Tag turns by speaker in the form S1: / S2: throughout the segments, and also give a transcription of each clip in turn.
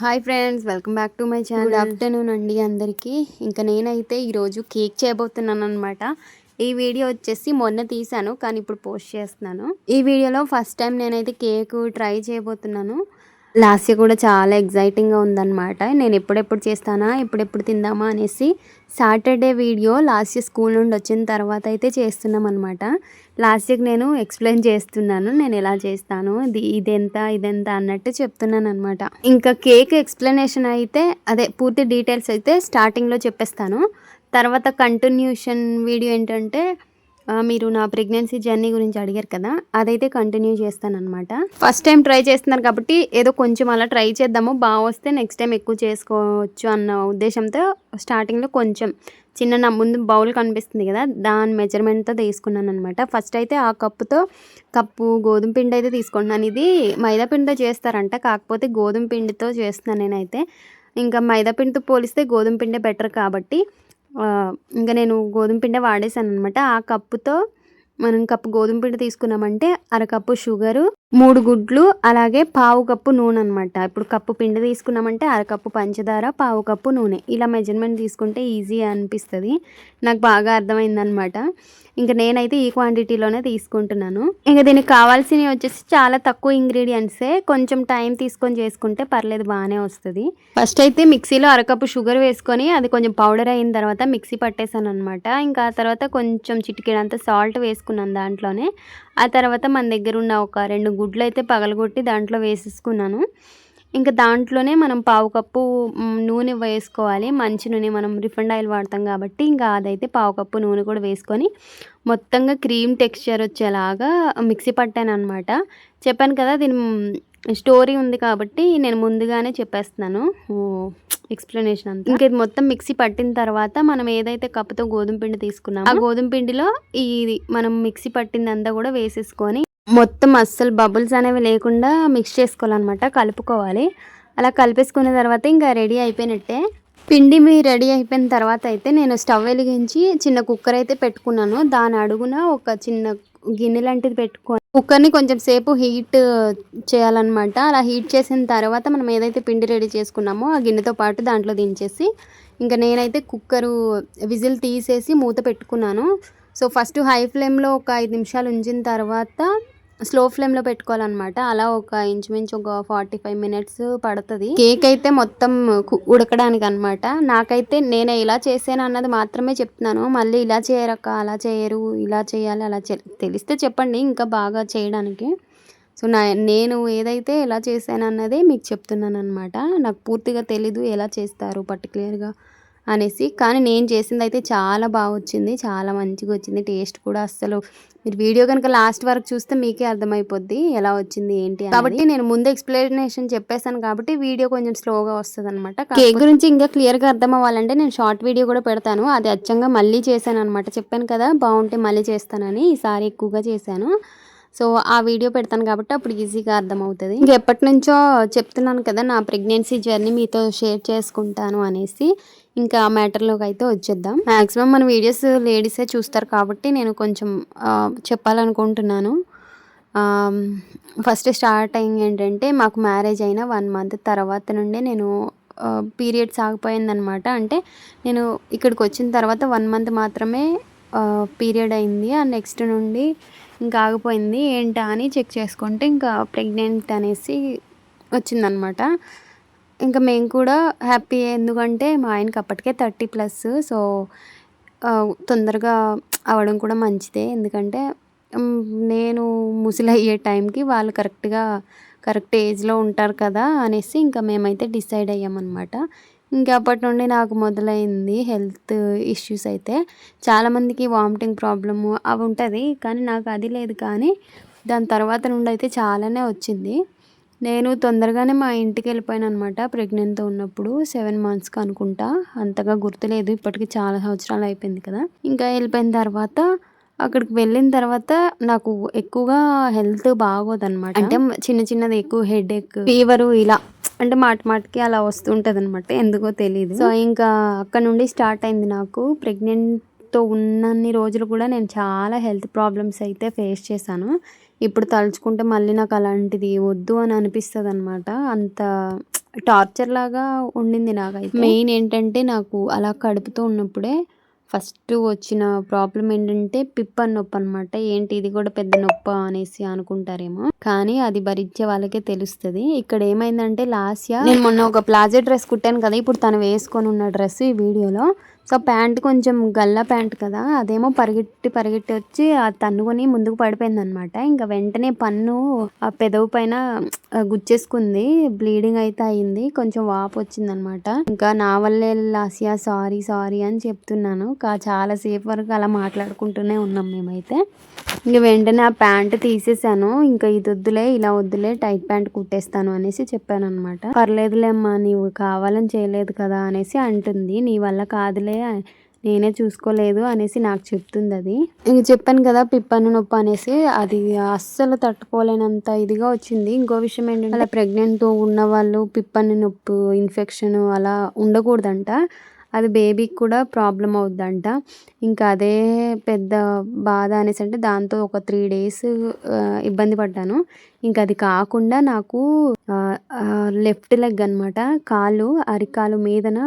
S1: Hi friends welcome back to my channel. Afternoon అండి అందరికీ. ఇంకా నేనైతే ఈరోజు కేక్ చేయబోతున్నాను అనమాట ఈ వీడియో వచ్చేసి మొన్న తీసాను కానీ ఇప్పుడు పోస్ట్ చేస్తున్నాను. ఈ వీడియోలో ఫస్ట్ టైం నేనైతే కేక్ ట్రై చేయబోతున్నాను. లాస్య కూడా చాలా ఎగ్జైటింగ్గా ఉందన్నమాట. నేను ఎప్పుడెప్పుడు చేస్తానా ఎప్పుడెప్పుడు తిందామా అనేసి సాటర్డే వీడియో లాస్య స్కూల్ నుండి వచ్చిన తర్వాత అయితే చేస్తున్నాం అనమాట లాస్ట్ నేను ఎక్స్ప్లెయిన్ చేస్తున్నాను నేను ఎలా చేస్తాను ఇది ఇదెంత ఇదెంత అన్నట్టు చెప్తున్నాను అనమాట ఇంకా కేక్ ఎక్స్ప్లెనేషన్ అయితే అదే పూర్తి డీటెయిల్స్ అయితే స్టార్టింగ్లో చెప్పేస్తాను. తర్వాత కంటిన్యూషన్ వీడియో ఏంటంటే మీరు నా ప్రెగ్నెన్సీ జర్నీ గురించి అడిగారు కదా అదైతే కంటిన్యూ చేస్తానన్నమాట. ఫస్ట్ టైం ట్రై చేస్తున్నారు కాబట్టి ఏదో కొంచెం అలా ట్రై చేద్దాము బాగా వస్తే నెక్స్ట్ టైం ఎక్కువ చేసుకోవచ్చు అన్న ఉద్దేశంతో స్టార్టింగ్లో కొంచెం చిన్న నా ముందు బౌల్ కనిపిస్తుంది కదా దాని మెజర్మెంట్తో తీసుకున్నాను అనమాట ఫస్ట్ అయితే ఆ కప్పుతో కప్పు గోధుమ పిండి అయితే తీసుకుంటున్నాను. ఇది మైదా పిండితో చేస్తారంట కాకపోతే గోధుమ పిండితో చేస్తున్నాను నేనైతే. ఇంకా మైదా పిండితో పోలిస్తే గోధుమ పిండే బెటర్ కాబట్టి ఇంకా నేను గోధుమ పిండి వాడేసాను అనమాట ఆ కప్పుతో మనం కప్పు గోధుమ పిండి తీసుకున్నామంటే అరకప్పు షుగరు మూడు గుడ్లు అలాగే పావు కప్పు నూనె అనమాట ఇప్పుడు కప్పు పిండి తీసుకున్నామంటే అరకప్పు పంచదార పావు కప్పు నూనె. ఇలా మెజర్మెంట్ తీసుకుంటే ఈజీ అనిపిస్తుంది. నాకు బాగా అర్థమైందనమాట ఇంకా నేనైతే ఈ క్వాంటిటీలోనే తీసుకుంటున్నాను. ఇంకా దీనికి కావాల్సినవి వచ్చేసి చాలా తక్కువ ఇంగ్రీడియంట్సే కొంచెం టైం తీసుకొని చేసుకుంటే పర్లేదు బాగానే వస్తుంది. ఫస్ట్ అయితే మిక్సీలో అరకప్పు షుగర్ వేసుకొని అది కొంచెం పౌడర్ అయిన తర్వాత మిక్సీ పట్టేసాను అనమాట ఇంకా ఆ తర్వాత కొంచెం చిటికెడంత సాల్ట్ వేసుకున్నాను దాంట్లోనే. ఆ తర్వాత మన దగ్గర ఉన్న ఒక రెండు గుడ్లు అయితే పగలగొట్టి దాంట్లో వేసేసుకున్నాను. ఇంకా దాంట్లోనే మనం పావు కప్పు నూనె వేసుకోవాలి. మంచి నూనె మనం రిఫండ్ ఆయిల్ వాడతాం కాబట్టి ఇంకా అదైతే పావు కప్పు నూనె కూడా వేసుకొని మొత్తంగా క్రీమ్ టెక్స్చర్ వచ్చేలాగా మిక్సీ పట్టాను అనమాట చెప్పాను కదా దీని స్టోరీ ఉంది కాబట్టి నేను ముందుగానే చెప్పేస్తున్నాను. ఎక్స్ప్లెనేషన్ అంతా. ఇంకా ఇది మొత్తం మిక్సీ పట్టిన తర్వాత మనం ఏదైతే కప్పుతో గోధుమ పిండి తీసుకున్నామో ఆ గోధుమ పిండిలో ఇది మనం మిక్సీ పట్టిందంతా కూడా వేసేసుకొని మొత్తం అస్సలు బబుల్స్ అనేవి లేకుండా మిక్స్ చేసుకోవాలన్నమాట కలుపుకోవాలి. అలా కలిపేసుకున్న తర్వాత ఇంకా రెడీ అయిపోయినట్టే. పిండి మీ రెడీ అయిపోయిన తర్వాత అయితే నేను స్టవ్ వెలిగించి చిన్న కుక్కర్ అయితే పెట్టుకున్నాను. దాని అడుగున ఒక చిన్న గిన్నె లాంటిది పెట్టుకొని కుక్కర్ని కొంచెం సేపు హీట్ చేయాలన్నమాట. అలా హీట్ చేసిన తర్వాత మనం ఏదైతే పిండి రెడీ చేసుకున్నామో ఆ గిన్నెతో పాటు దాంట్లో దించేసి ఇంకా నేనైతే కుక్కరు విజిల్ తీసేసి మూత పెట్టుకున్నాను. సో ఫస్ట్ హై ఫ్లేమ్లో ఒక ఐదు నిమిషాలు ఉంచిన తర్వాత స్లో ఫ్లేమ్లో పెట్టుకోవాలన్నమాట. అలా ఒక ఇంచుమించు ఒక ఫార్టీ ఫైవ్ మినిట్స్ పడుతుంది. కేక్ అయితే మొత్తం ఉడకడానికి అనమాట నాకైతే నేను ఇలా చేసాను అన్నది మాత్రమే చెప్తున్నాను. మళ్ళీ ఇలా చేయరక్క అలా చేయరు ఇలా చేయాలి అలా తెలిస్తే చెప్పండి ఇంకా బాగా చేయడానికి. సో నా నేను ఏదైతే ఎలా చేశాను అన్నదే మీకు చెప్తున్నాను అనమాట నాకు పూర్తిగా తెలీదు ఎలా చేస్తారు పర్టికులర్గా అనేసి. కానీ నేను చేసింది అయితే చాలా బాగా వచ్చింది చాలా మంచిగా వచ్చింది టేస్ట్ కూడా అస్సలు మీరు వీడియో కనుక లాస్ట్ వరకు చూస్తే మీకే అర్థమైపోద్ది ఎలా వచ్చింది ఏంటి. కాబట్టి నేను ముందు ఎక్స్ప్లెనేషన్ చెప్పేశాను కాబట్టి వీడియో కొంచెం స్లోగా వస్తుంది అనమాట కేక్ గురించి ఇంకా క్లియర్గా అర్థం అవ్వాలంటే నేను షార్ట్ వీడియో కూడా పెడతాను. అది అచ్చంగా మళ్ళీ చేశాను అనమాట చెప్పాను కదా బాగుంటే మళ్ళీ చేస్తానని. ఈసారి ఎక్కువగా చేశాను. సో ఆ వీడియో పెడతాను కాబట్టి అప్పుడు ఈజీగా అర్థమవుతుంది. ఇంకా ఎప్పటి నుంచో చెప్తున్నాను కదా నా ప్రెగ్నెన్సీ జర్నీ మీతో షేర్ చేసుకుంటాను అనేసి. ఇంకా ఆ మ్యాటర్లోకి అయితే వచ్చేద్దాం. మ్యాక్సిమం మన వీడియోస్ లేడీసే చూస్తారు కాబట్టి నేను కొంచెం చెప్పాలనుకుంటున్నాను. ఫస్ట్ స్టార్ట్ అయింది ఏంటంటే మాకు మ్యారేజ్ అయిన వన్ మంత్ తర్వాత నుండే నేను పీరియడ్స్ ఆగిపోయిందనమాట అంటే నేను ఇక్కడికి వచ్చిన తర్వాత వన్ మంత్ మాత్రమే పీరియడ్ అయింది. ఆ నెక్స్ట్ నుండి ఇంకా ఆగిపోయింది. ఏంటా అని చెక్ చేసుకుంటే ఇంకా ప్రెగ్నెంట్ అనేసి వచ్చిందనమాట ఇంకా మేము కూడా హ్యాపీ ఎందుకంటే మా ఆయనకి అప్పటికే థర్టీ ప్లస్ సో తొందరగా అవడం కూడా మంచిదే. ఎందుకంటే నేను ముసలి అయ్యే టైంకి వాళ్ళు కరెక్ట్గా కరెక్ట్ ఏజ్లో ఉంటారు కదా అనేసి ఇంకా మేమైతే డిసైడ్ అయ్యామన్నమాట. ఇంకా అప్పటి నుండి నాకు మొదలైంది హెల్త్ ఇష్యూస్ అయితే. చాలామందికి వామిటింగ్ ప్రాబ్లము అవి ఉంటుంది కానీ నాకు అది లేదు. కానీ దాని తర్వాత నుండి అయితే చాలానే వచ్చింది. నేను తొందరగానే మా ఇంటికి వెళ్ళిపోయాను అనమాట ప్రెగ్నెంట్తో ఉన్నప్పుడు. సెవెన్ మంత్స్కి అనుకుంటా. అంతగా గుర్తులేదు. ఇప్పటికి చాలా సంవత్సరాలు అయిపోయింది కదా. ఇంకా వెళ్ళిపోయిన తర్వాత అక్కడికి వెళ్ళిన తర్వాత నాకు ఎక్కువగా హెల్త్ బాగోదన్నమాట. అంటే చిన్న చిన్నది ఎక్కువ హెడ్ ఎక్ ఫీవరు ఇలా అంటే మాట మాటకి అలా వస్తుంటుంది అనమాట ఎందుకో తెలియదు సో ఇంకా అక్కడ నుండి స్టార్ట్ అయింది నాకు ప్రెగ్నెంట్ కోవిడ్తో ఉన్నన్ని రోజులు కూడా నేను చాలా హెల్త్ ప్రాబ్లమ్స్ అయితే ఫేస్ చేశాను. ఇప్పుడు తలుచుకుంటే మళ్ళీ నాకు అలాంటిది వద్దు అని అనిపిస్తుంది అనమాట అంత టార్చర్ లాగా ఉండింది నాకైతే. మెయిన్ ఏంటంటే నాకు అలా కడుపుతో ఉన్నప్పుడే ఫస్ట్ వచ్చిన ప్రాబ్లం ఏంటంటే పిప్ప నొప్పి అనమాట ఏంటి ఇది కూడా పెద్ద నొప్ప అనేసి అనుకుంటారేమో. కానీ అది భరించే వాళ్ళకే తెలుస్తుంది. ఇక్కడ ఏమైందంటే లాస్ట్ ఇయర్ నేను మొన్న ఒక ప్లాజో డ్రెస్ కుట్టాను కదా ఇప్పుడు తను వేసుకొని ఉన్న డ్రెస్ ఈ వీడియోలో. సో ప్యాంట్ కొంచెం గల్లా ప్యాంట్ కదా అదేమో పరిగెట్టి పరిగెట్టి వచ్చి ఆ తన్నుకొని ముందుకు పడిపోయింది అనమాట ఇంకా వెంటనే పన్ను ఆ పెదవు పైన గుచ్చేసుకుంది. బ్లీడింగ్ అయితే అయింది. కొంచెం వాపు వచ్చింది అనమాట ఇంకా నా వల్లే లాసియా సారీ సారీ అని చెప్తున్నాను. కా చాలా సేపు వరకు అలా మాట్లాడుకుంటూనే ఉన్నాం మేమైతే. ఇంక వెంటనే ఆ ప్యాంట్ తీసేసాను. ఇంకా ఇది వద్దులే ఇలా వద్దులే టైట్ ప్యాంట్ కుట్టేస్తాను అనేసి చెప్పాను అనమాట పర్లేదులే అమ్మా నీవు కావాలని చేయలేదు కదా అనేసి అంటుంది. నీ వల్ల కాదులే నేనే చూసుకోలేదు అనేసి నాకు చెప్తుంది అది. ఇంక చెప్పాను కదా పిప్పను నొప్పి అనేసి అది అస్సలు తట్టుకోలేనంత ఇదిగా వచ్చింది. ఇంకో విషయం ఏంటంటే అలా ప్రెగ్నెంట్ ఉన్న వాళ్ళు పిప్పని నొప్పి ఇన్ఫెక్షన్ అలా ఉండకూడదంట. అది బేబీకి కూడా ప్రాబ్లం అవుద్దంట. ఇంకా అదే పెద్ద బాధ అనేసి అంటే దాంతో ఒక త్రీ డేస్ ఇబ్బంది పడ్డాను. ఇంకా అది కాకుండా నాకు లెఫ్ట్ లెగ్ అన్నమాట. కాలు అరికాలు మీదన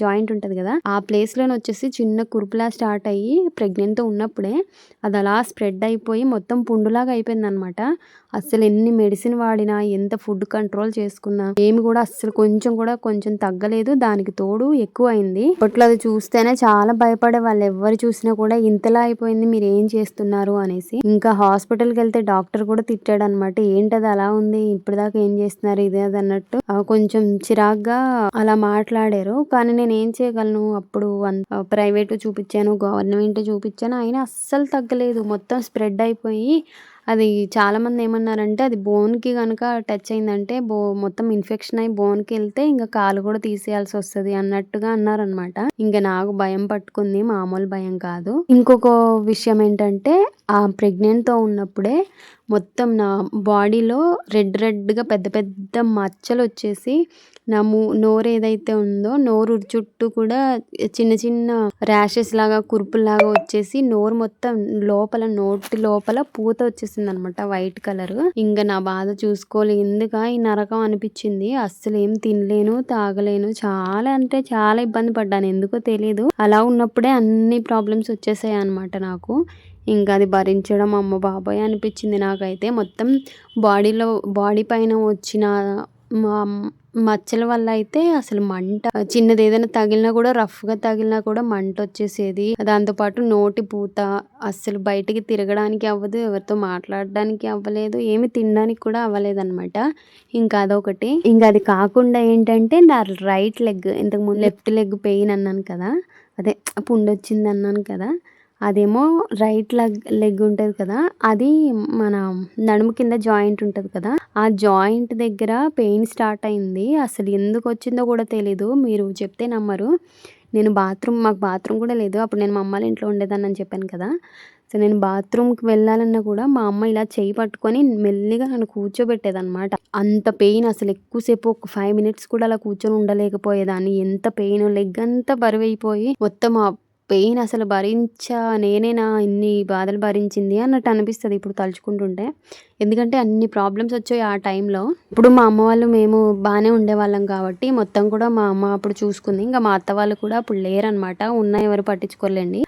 S1: జాయింట్ ఉంటుంది కదా. ఆ ప్లేస్లోనే వచ్చేసి చిన్న కురుపులా స్టార్ట్ అయ్యి ప్రెగ్నెంట్తో ఉన్నప్పుడే అది అలా స్ప్రెడ్ అయిపోయి మొత్తం పుండులాగా అయిపోయింది అనమాట అస్సలు ఎన్ని మెడిసిన్ వాడినా ఎంత ఫుడ్ కంట్రోల్ చేసుకున్నా ఏమి కూడా అస్సలు కొంచెం కూడా కొంచెం తగ్గలేదు. దానికి తోడు ఎక్కువ అయింది అప్పట్లో అది చూస్తేనే చాలా భయపడే వాళ్ళు ఎవరు చూసినా కూడా ఇంతలా అయిపోయింది మీరు ఏం చేస్తున్నారు అనేసి. ఇంకా హాస్పిటల్కి వెళ్తే డాక్టర్ కూడా తిట్టాడు అనమాట ఏంటది అలా ఉంది? ఇప్పుడు దాకా ఏం చేస్తున్నారు? ఇదే అది అన్నట్టు. కొంచెం చిరాగ్గా అలా మాట్లాడారు. కానీ నేను ఏం చేయగలను? అప్పుడు ప్రైవేట్ చూపించాను గవర్నమెంట్ చూపించాను. అయినా అస్సలు తగ్గలేదు. మొత్తం స్ప్రెడ్ అయిపోయి అది చాలామంది ఏమన్నారంటే అది బోన్కి కనుక టచ్ అయిందంటే బో మొత్తం ఇన్ఫెక్షన్ అయి బోన్కి వెళ్తే ఇంకా కాలు కూడా తీసేయాల్సి వస్తుంది అన్నట్టుగా అన్నారనమాట. ఇంకా నాకు భయం పట్టుకుంది మామూలు భయం కాదు. ఇంకొక విషయం ఏంటంటే ఆ ప్రెగ్నెంట్తో ఉన్నప్పుడే మొత్తం నా బాడీలో రెడ్ రెడ్గా పెద్ద పెద్ద మచ్చలు వచ్చేసి నా మూ నోరు ఏదైతే ఉందో నోరు చుట్టూ కూడా చిన్న చిన్న ర్యాషెస్ లాగా కురుపులాగా వచ్చేసి నోరు మొత్తం లోపల నోటి లోపల పూత వచ్చేసింది. అనమాట వైట్ కలర్. ఇంకా నా బాధ చూసుకోలే ఎందుక ఈ నరకం అనిపించింది? అస్సలు ఏం తినలేను తాగలేను. చాలా అంటే చాలా ఇబ్బంది పడ్డాను ఎందుకో తెలియదు అలా ఉన్నప్పుడే అన్ని ప్రాబ్లమ్స్ వచ్చేసాయి అనమాట నాకు. ఇంకా అది భరించడం అమ్మ బాబాయ్ అనిపించింది నాకైతే. మొత్తం బాడీలో బాడీ పైన వచ్చిన మచ్చల వల్ల అయితే అసలు మంట చిన్నది ఏదైనా తగిలినా కూడా రఫ్గా తగిలినా కూడా మంట వచ్చేసేది. దాంతోపాటు నోటి పూత అస్సలు బయటికి తిరగడానికి అవ్వదు ఎవరితో మాట్లాడడానికి అవ్వలేదు ఏమి తినడానికి కూడా అవ్వలేదు అనమాట ఇంకా అదొకటి. ఇంకా అది కాకుండా ఏంటంటే నా రైట్ లెగ్ ఇంతకు ముందు లెఫ్ట్ లెగ్ పెయిన్ అన్నాను కదా అదే పుండు వచ్చింది అన్నాను కదా అదేమో రైట్ లెగ్ లెగ్ ఉంటుంది కదా అది మన నడుము కింద జాయింట్ ఉంటుంది కదా ఆ జాయింట్ దగ్గర పెయిన్ స్టార్ట్ అయింది. అసలు ఎందుకు వచ్చిందో కూడా తెలీదు మీరు చెప్తే నమ్మరు. నేను బాత్రూమ్ మాకు బాత్రూమ్ కూడా లేదు. అప్పుడు నేను మా అమ్మాళ్ళ ఇంట్లో ఉండేదాన్ని అని చెప్పాను కదా. సో నేను బాత్రూమ్కి వెళ్ళాలన్నా కూడా మా అమ్మ ఇలా చేయి పట్టుకొని మెల్లిగా నన్ను కూర్చోబెట్టేదన్నమాట. అంత పెయిన్ అసలు ఎక్కువసేపు ఒక ఫైవ్ మినిట్స్ కూడా అలా కూర్చొని ఉండలేకపోయేదాన్ని. ఎంత పెయిన్ లెగ్ అంతా బరువైపోయి మొత్తం పెయిన్ అసలు భరించా నేనేనా ఇన్ని బాధలు భరించింది అన్నట్టు అనిపిస్తుంది ఇప్పుడు తలుచుకుంటుంటే. ఎందుకంటే అన్ని ప్రాబ్లమ్స్ వచ్చాయి ఆ టైంలో. ఇప్పుడు మా అమ్మ వాళ్ళు మేము బాగానే ఉండేవాళ్ళం కాబట్టి మొత్తం కూడా మా అమ్మ అప్పుడు చూసుకుంది. ఇంకా మా అత్త వాళ్ళు కూడా అప్పుడు లేరనమాట ఉన్న ఎవరు పట్టించుకోలేండి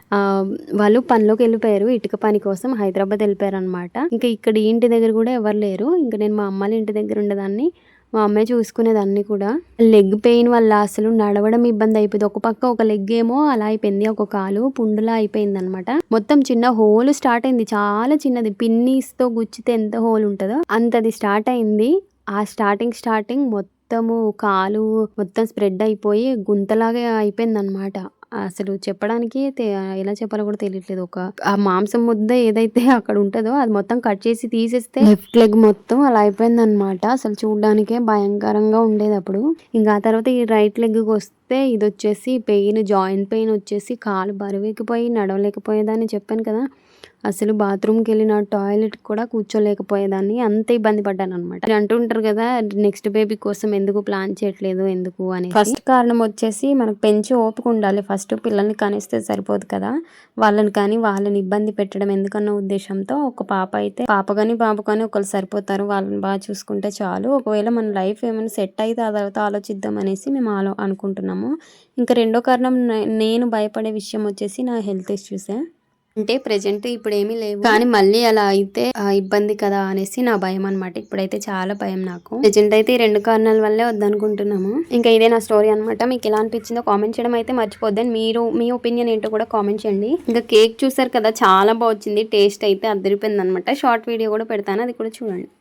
S1: వాళ్ళు పనిలోకి వెళ్ళిపోయారు. ఇటుక పని కోసం హైదరాబాద్ వెళ్ళిపోయారు అనమాట ఇంకా ఇక్కడ ఇంటి దగ్గర కూడా ఎవరు లేరు. ఇంకా నేను మా అమ్మాళ్ళ ఇంటి దగ్గర ఉండేదాన్ని. మా అమ్మాయి చూసుకునేదాన్ని కూడా. లెగ్ పెయిన్ వల్ల అసలు నడవడం ఇబ్బంది అయిపోయింది. ఒక పక్క ఒక లెగ్ ఏమో అలా అయిపోయింది ఒక కాలు పుండులా అయిపోయింది అనమాట మొత్తం చిన్న హోల్ స్టార్ట్ అయింది. చాలా చిన్నది. పిన్నీస్తో గుచ్చితే ఎంత హోల్ ఉంటుందో అంతది స్టార్ట్ అయింది. ఆ స్టార్టింగ్ స్టార్టింగ్ మొత్తము కాలు మొత్తం స్ప్రెడ్ అయిపోయి గుంతలాగా అయిపోయింది అనమాట అసలు చెప్పడానికి ఎలా చెప్పాలో కూడా తెలియట్లేదు. ఒక ఆ మాంసం ముద్ద ఏదైతే అక్కడ ఉంటుందో అది మొత్తం కట్ చేసి తీసేస్తే లెఫ్ట్ లెగ్ మొత్తం అలా అయిపోయింది అనమాట అసలు చూడడానికే భయంకరంగా ఉండేది అప్పుడు. ఇంకా ఆ తర్వాత ఈ రైట్ లెగ్ వస్తే ఇది వచ్చేసి పెయిన్ జాయింట్ పెయిన్ వచ్చేసి కాలు బరువెక్కిపోయి నడవలేకపోయేదని చెప్పాను కదా. అసలు బాత్రూమ్కి వెళ్ళిన టాయిలెట్ కూడా కూర్చోలేకపోయేదాన్ని. అంత ఇబ్బంది పడ్డాను అనమాట అంటుంటారు కదా నెక్స్ట్ బేబీ కోసం ఎందుకు ప్లాన్ చేయట్లేదు ఎందుకు? అని ఫస్ట్ కారణం వచ్చేసి మనకు పెంచి ఓపిక ఉండాలి. ఫస్ట్ పిల్లల్ని కనిస్తే సరిపోదు కదా. వాళ్ళని కానీ వాళ్ళని ఇబ్బంది పెట్టడం ఎందుకన్న ఉద్దేశంతో ఒక పాప అయితే పాప కానీ బాబు కానీ ఒకరు సరిపోతారు. వాళ్ళని బాగా చూసుకుంటే చాలు. ఒకవేళ మన లైఫ్ ఏమైనా సెట్ అయితే ఆ తర్వాత ఆలోచిద్దాం అనేసి మేము ఆలో అనుకుంటున్నాము. ఇంకా రెండో కారణం నేను భయపడే విషయం వచ్చేసి నా హెల్త్ ఇష్యూసే. అంటే ప్రెజెంట్ ఇప్పుడు ఏమీ లేవు. కానీ మళ్ళీ అలా అయితే ఇబ్బంది కదా అనేసి నా భయం అనమాట ఇప్పుడైతే చాలా భయం నాకు. ప్రెజెంట్ అయితే ఈ రెండు కారణాల వల్లే వద్దనుకుంటున్నాము. ఇంకా ఇదే నా స్టోరీ అనమాట మీకు ఎలా అనిపించిందో కామెంట్ చేయడం అయితే మర్చిపోద్దని మీరు మీ ఒపీనియన్ ఏంటో కూడా కామెంట్ చేయండి. ఇంకా కేక్ చూసారు కదా చాలా బాగా వచ్చింది. టేస్ట్ అయితే అద్దరిపోయింది అనమాట షార్ట్ వీడియో కూడా పెడతాను. అది కూడా చూడండి.